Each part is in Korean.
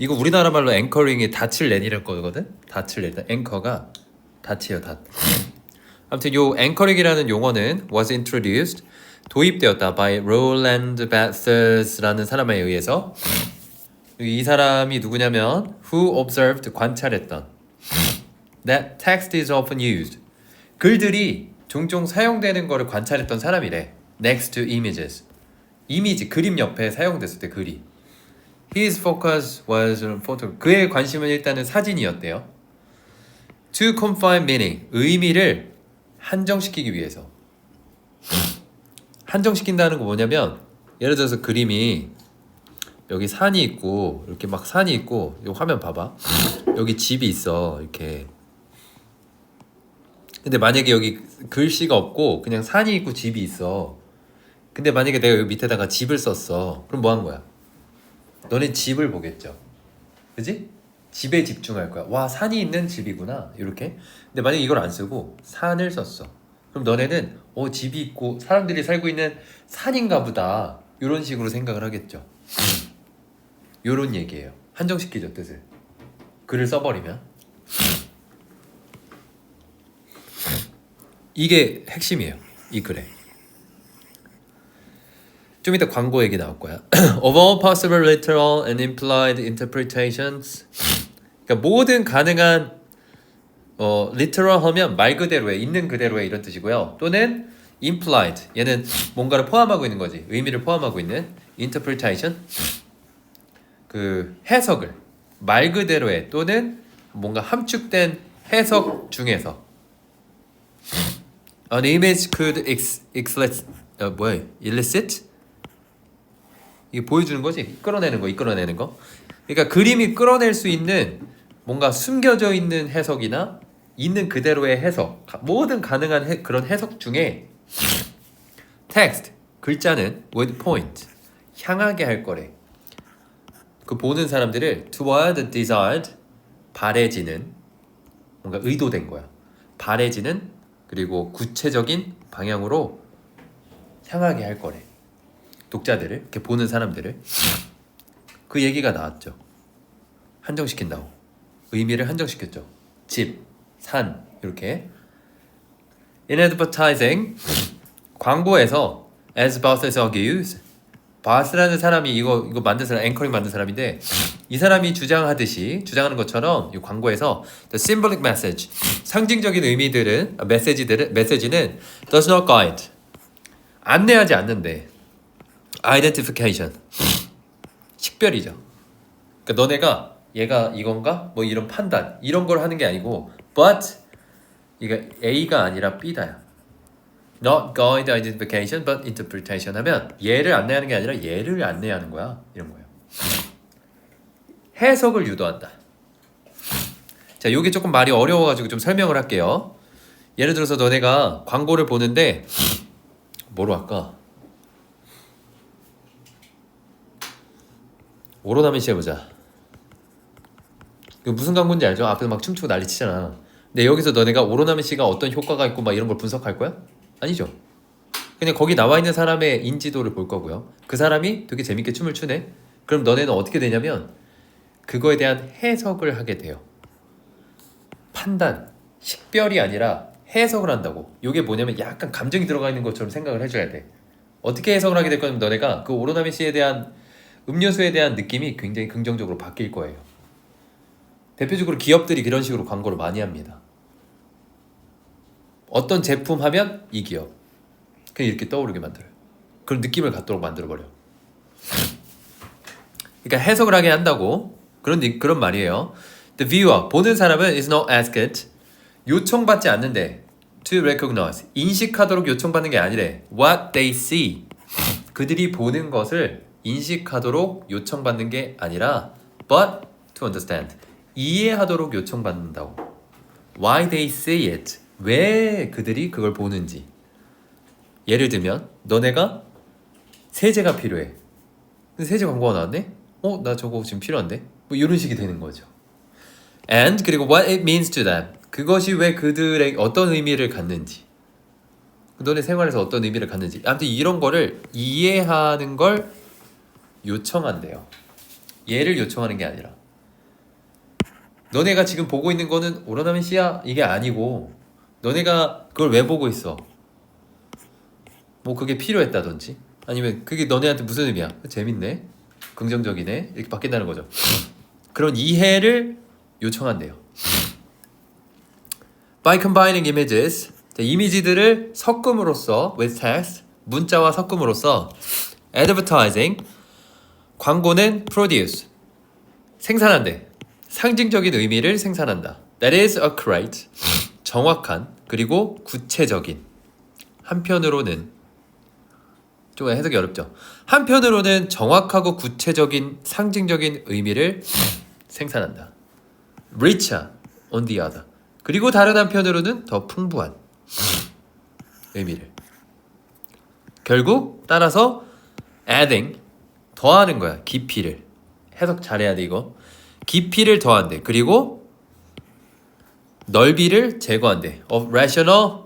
이거 우리나라 말로 앵커링이 닻을 내리는 거거든. 닻을 내다. 앵커가 닻이에요. 닻. 아무튼 요 앵커링이라는 용어는 was introduced 도입되었다 by Roland Barthes라는 사람에 의해서 이 사람이 누구냐면 who observed 관찰했던 that text is often used 글들이 종종 사용되는 거를 관찰했던 사람이래 next to images 이미지 그림 옆에 사용됐을 때 글이 his focus was on photo. 그의 관심은 일단은 사진이었대요. To confine meaning 의미를 한정시키기 위해서. 한정시킨다는 거 뭐냐면 예를 들어서 그림이 여기 산이 있고 이렇게 막 산이 있고 이 화면 봐봐. 여기 집이 있어 이렇게. 근데 만약에 여기 글씨가 없고 그냥 산이 있고 집이 있어. 근데 만약에 내가 여기 밑에다가 집을 썼어 그럼 뭐 한 거야 너네 집을 보겠죠. 그지? 집에 집중할 거야. 와 산이 있는 집이구나. 이렇게. 근데 만약에 이걸 안 쓰고 산을 썼어. 그럼 너네는 어 집이 있고 사람들이 살고 있는 산인가 보다. 이런 식으로 생각을 하겠죠. 요런 얘기예요. 한정시키죠 뜻을. 글을 써버리면. 이게 핵심이에요 이 글에 좀 이따 광고 얘기 나올 거야 of all possible literal and implied interpretations 그러니까 모든 가능한 어 literal 하면 말 그대로의 있는 그대로의 이런 뜻이고요 또는 implied 얘는 뭔가를 포함하고 있는 거지 의미를 포함하고 있는 interpretation 그 해석을 말 그대로의 또는 뭔가 함축된 해석 중에서 An image could ex, explicit, 어, 뭐야, illicit? 이게 보여주는 거지? 이끌어내는 거, 이끌어내는 거. 그러니까 그림이 끌어낼 수 있는 뭔가 숨겨져 있는 해석이나 있는 그대로의 해석, 가- 모든 가능한 해, 그런 해석 중에 text 글자는 with point 향하게 할 거래. 그 보는 사람들을 toward desired 바래지는 뭔가 의도된 거야. 바래지는 그리고 구체적인 방향으로 향하게 할 거래. 독자들을 이렇게 보는 사람들을 그 얘기가 나왔죠. 한정시킨다고 의미를 한정시켰죠. 집, 산 이렇게. In advertising 광고에서 as Barthes argues 바스라는 사람이 이거 이거 만든 사람 앵커링 만든 사람인데 이 사람이 주장하듯이 주장하는 것처럼 이 광고에서 the symbolic message 상징적인 의미들은 아, 메시지들은 메시지는 does not guide 안내하지 않는데 identification 식별이죠. 그러니까 너네가 얘가 이건가 뭐 이런 판단 이런 걸 하는 게 아니고 but 이게 A가 아니라 B다야. not guide identification but interpretation 하면 얘를 안내하는 게 아니라 얘를 안내하는 거야 이런 거예요. 해석을 유도한다. 자, 요게 조금 말이 어려워가지고 좀 설명을 할게요. 예를 들어서 너네가 광고를 보는데 뭐로 할까? 오로나민 씨 해보자. 그 무슨 광고인지 알죠? 앞에서 막 춤추고 난리 치잖아. 근데 여기서 너네가 오로나민 씨가 어떤 효과가 있고 막 이런 걸 분석할 거야? 아니죠. 그냥 거기 나와 있는 사람의 인지도를 볼 거고요. 그 사람이 되게 재밌게 춤을 추네. 그럼 너네는 어떻게 되냐면 그거에 대한 해석을 하게 돼요. 판단, 식별이 아니라 해석을 한다고. 이게 뭐냐면 약간 감정이 들어가 있는 것처럼 생각을 해줘야 돼. 어떻게 해석을 하게 될 거냐면 너네가 그 오로나미 씨에 대한 음료수에 대한 느낌이 굉장히 긍정적으로 바뀔 거예요. 대표적으로 기업들이 그런 식으로 광고를 많이 합니다. 어떤 제품 하면 이 기업. 그냥 이렇게 떠오르게 만들어요. 그런 느낌을 갖도록 만들어버려. 그러니까 해석을 하게 한다고 그런 느- 그런 말이에요. The viewer 보는 사람은 is not asked 요청받지 않는데 to recognize 인식하도록 요청받는 게 아니래. What they see 그들이 보는 것을 인식하도록 요청받는 게 아니라 but to understand 이해하도록 요청받는다고. Why they see it 왜 그들이 그걸 보는지. 예를 들면 너네가 세제가 필요해. 세제 광고가 나왔네? 어, 나 저거 지금 필요한데? 뭐 이런 식이 되는 거죠. And 그리고 what it means to them. 그것이 왜 그들에게 어떤 의미를 갖는지. 너네 생활에서 어떤 의미를 갖는지. 아무튼 이런 거를 이해하는 걸 요청한대요. 얘를 요청하는 게 아니라 너네가 지금 보고 있는 거는 오로나미시야 이게 아니고 너네가 그걸 왜 보고 있어? 뭐 그게 필요했다든지 아니면 그게 너네한테 무슨 의미야? 재밌네, 긍정적이네 이렇게 바뀐다는 거죠. 그런 이해를 요청한대요. By combining images, 자, 이미지들을 섞음으로써 with text, 문자와 섞음으로써 advertising, 광고는 produce, 생산한대. 상징적인 의미를 생산한다. That is accurate, 정확한, 그리고 구체적인. 한편으로는 좀 해석이 어렵죠. 한편으로는 정확하고 구체적인 상징적인 의미를 생산한다. richer on the other. 그리고 다른 한편으로는 더 풍부한 의미를. 결국 따라서 adding 더하는 거야. 깊이를. 해석 잘해야 돼 이거. 깊이를 더한대. 그리고 넓이를 제거한대. of rational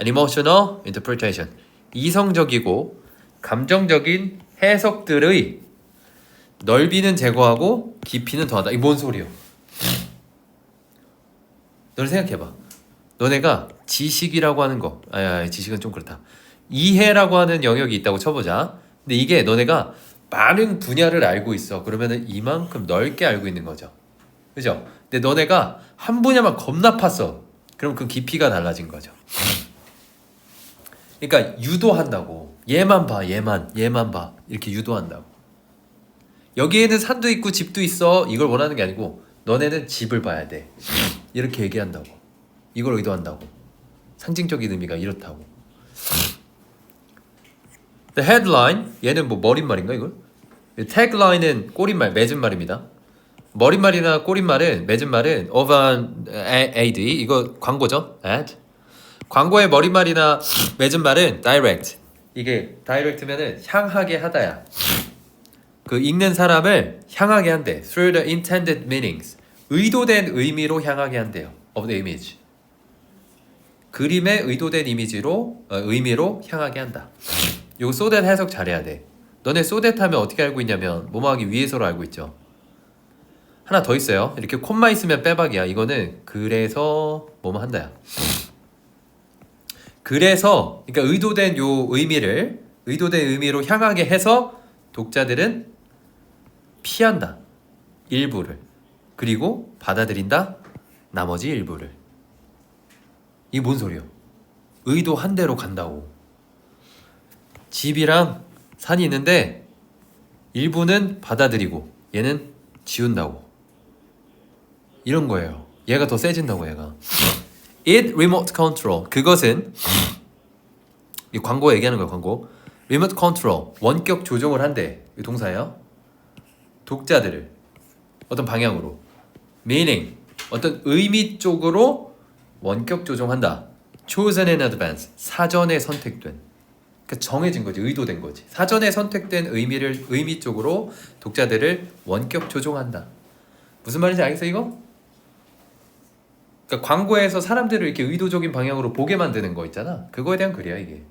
and emotional interpretation. 이성적이고 감정적인 해석들의 넓이는 제거하고 깊이는 더하다. 이뭔 소리요? 너네 생각해봐. 너네가 지식이라고 하는 거, 아, 지식은 좀 그렇다. 이해라고 하는 영역이 있다고 쳐보자. 근데 이게 너네가 많은 분야를 알고 있어. 그러면은 이만큼 넓게 알고 있는 거죠. 그죠? 근데 너네가 한 분야만 겁나 팠어. 그럼 그 깊이가 달라진 거죠. 그러니까 유도한다고. 얘만 봐, 얘만, 얘만 봐. 이렇게 유도한다고. 여기에는 산도 있고 집도 있어. 이걸 원하는 게 아니고 너네는 집을 봐야 돼. 이렇게 얘기한다고. 이걸 의도한다고. 상징적인 의미가 이렇다고. The headline 얘는 뭐 머릿말인가 이걸? tagline은 꼬릿말, 맺은 말입니다. 머릿말이나 꼬릿말은 맺은 말은 of an ad 이거 광고죠. ad. 광고의 머릿말이나 맺은 말은 direct. 이게 direct면은 향하게 하다야. 그 읽는 사람을 향하게 한대. through the intended meanings. 의도된 의미로 향하게 한대요. of the image. 그림의 의도된 이미지로 어, 의미로 향하게 한다. 요거 소댓 해석 잘해야 돼. 너네 소댓 하면 어떻게 알고 있냐면 뭐뭐하기 위해서로 알고 있죠. 하나 더 있어요. 이렇게 콤마 있으면 빼박이야. 이거는 그래서 뭐뭐 한다야. 그래서 그러니까 의도된 요 의미를 의도된 의미로 향하게 해서 독자들은 피한다. 일부를. 그리고 받아들인다. 나머지 일부를. 이게 뭔 소리야? 의도한 대로 간다고. 집이랑 산이 있는데 일부는 받아들이고 얘는 지운다고. 이런 거예요. 얘가 더 세진다고 얘가. It remote control. 그것은 이 광고 얘기하는 거야 광고. remote control 원격 조종을 한대. 이 동사예요. 독자들을 어떤 방향으로 meaning 어떤 의미 쪽으로 원격 조종한다. chosen in advance 사전에 선택된 그 정해진 거지 의도된 거지 사전에 선택된 의미를 의미 쪽으로 독자들을 원격 조종한다. 무슨 말인지 알겠어 이거? 그러니까 광고에서 사람들을 이렇게 의도적인 방향으로 보게 만드는 거 있잖아. 그거에 대한 글이야 이게.